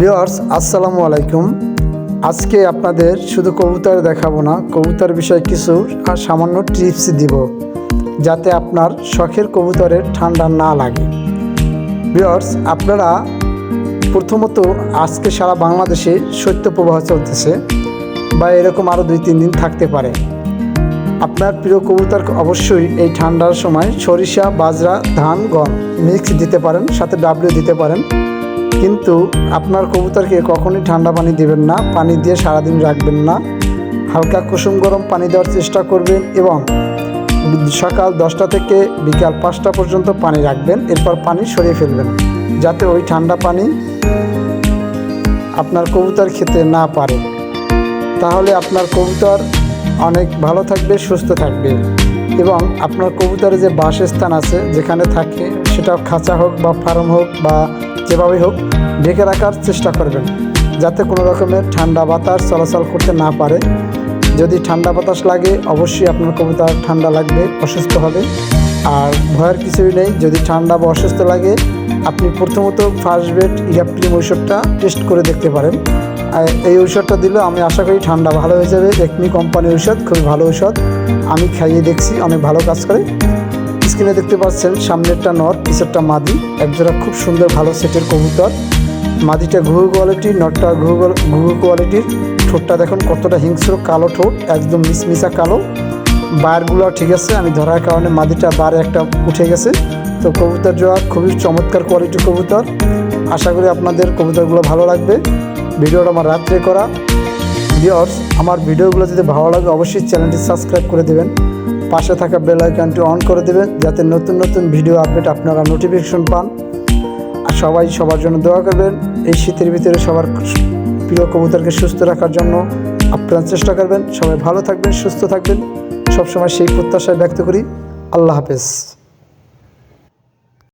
Viewers আসসালামু আলাইকুম। আজকে আপনাদের শুধু কবুতর দেখাবো না, কবুতর বিষয়ে কিছু আর সামান্য টিপস দিব, যাতে আপনার শখের কবুতরের ঠান্ডা না লাগে। ভিওয়ার্স আপনারা প্রথমত আজকে সারা বাংলাদেশে শৈত্যপ্রবাহ চলতেছে বা এরকম আরও দুই, তিন দিন থাকতে পারে। আপনার প্রিয় কবুতর অবশ্যই এই ঠান্ডার সময় সরিষা, বাজরা, ধান, গম মিক্স দিতে পারেন, সাথে ডাবলিউ দিতে পারেন। কিন্তু আপনার কবুতরকে কখনোই ঠান্ডা পানি দেবেন না, পানি দিয়ে সারাদিন রাখবেন না। হালকা কুসুম গরম পানি দেওয়ার চেষ্টা করবেন এবং সকাল দশটা থেকে বিকাল পাঁচটা পর্যন্ত পানি রাখবেন, এরপর পানি সরিয়ে ফেলবেন, যাতে ওই ঠান্ডা পানি আপনার কবুতর খেতে না পারে। তাহলে আপনার কবুতর অনেক ভালো থাকবে, সুস্থ থাকবে এবং আপনার কবুতরের যে বাসস্থান আছে, যেখানে থাকে সেটা খাঁচা হোক বা ফার্ম হোক বা যেভাবেই হোক, ঢেকে রাখার চেষ্টা করবেন। যাতে কোনো রকমের ঠান্ডা বাতাস চলাচল করতে না পারে। যদি ঠান্ডা বাতাস লাগে, অবশ্যই আপনার কবিতা ঠান্ডা লাগবে, অসুস্থ হবে। আর ভয়ের কিছুই নেই, যদি ঠান্ডা বা অসুস্থ লাগে, আপনি প্রথমত ফার্স্ট বেড ইয়াপ্রিম ঔষধটা টেস্ট করে দেখতে পারেন। এই ঔষধটা দিলে আমি আশা করি ঠান্ডা ভালো হয়ে যাবে। একমি কোম্পানির ঔষধ, খুবই ভালো ঔষধ। আমি খাইয়ে দেখছি, অনেক ভালো কাজ করে। স্ক্রিনে দেখতে পাচ্ছেন, সামনেরটা নট পিছেরটা মাদি। একজোড়া খুব সুন্দর ভালো সেটের কবুতর। মাদিটা ঘুঘু কোয়ালিটির নটটা ঘুঘু ঘুঘু কোয়ালিটির ঠোঁটটা দেখুন কতটা হিংস্র, কালো ঠোঁট, একদম মিসমিসা কালো। বারগুলো ঠিক আছে, আমি ধরার কারণে মাদিটা বার একটা উঠে গেছে। তো কবুতর জোড়া খুবই চমৎকার কোয়ালিটির কবুতর। আশা করি আপনাদের কবুতরগুলো ভালো লাগবে। ভিডিওটা আমার রাত্রে করা। ভিওর্স আমার ভিডিওগুলো যদি ভালো লাগে, অবশ্যই চ্যানেলটি সাবস্ক্রাইব করে দেবেন। পাশে থাকা বেল আইকনটি অন করে দেবেন, যাতে নতুন নতুন ভিডিও আপডেট আপনারা নোটিফিকেশন পান। আর সবাই সবার জন্য দোয়া করবেন, এই শীতের ভিতরে সবার প্রিয় কবুতরকে সুস্থ রাখার জন্য আপনারা চেষ্টা করবেন। সবাই ভালো থাকবেন, সুস্থ থাকবেন। সবসময় সেই প্রত্যাশায় ব্যক্ত করি। আল্লাহ হাফেজ।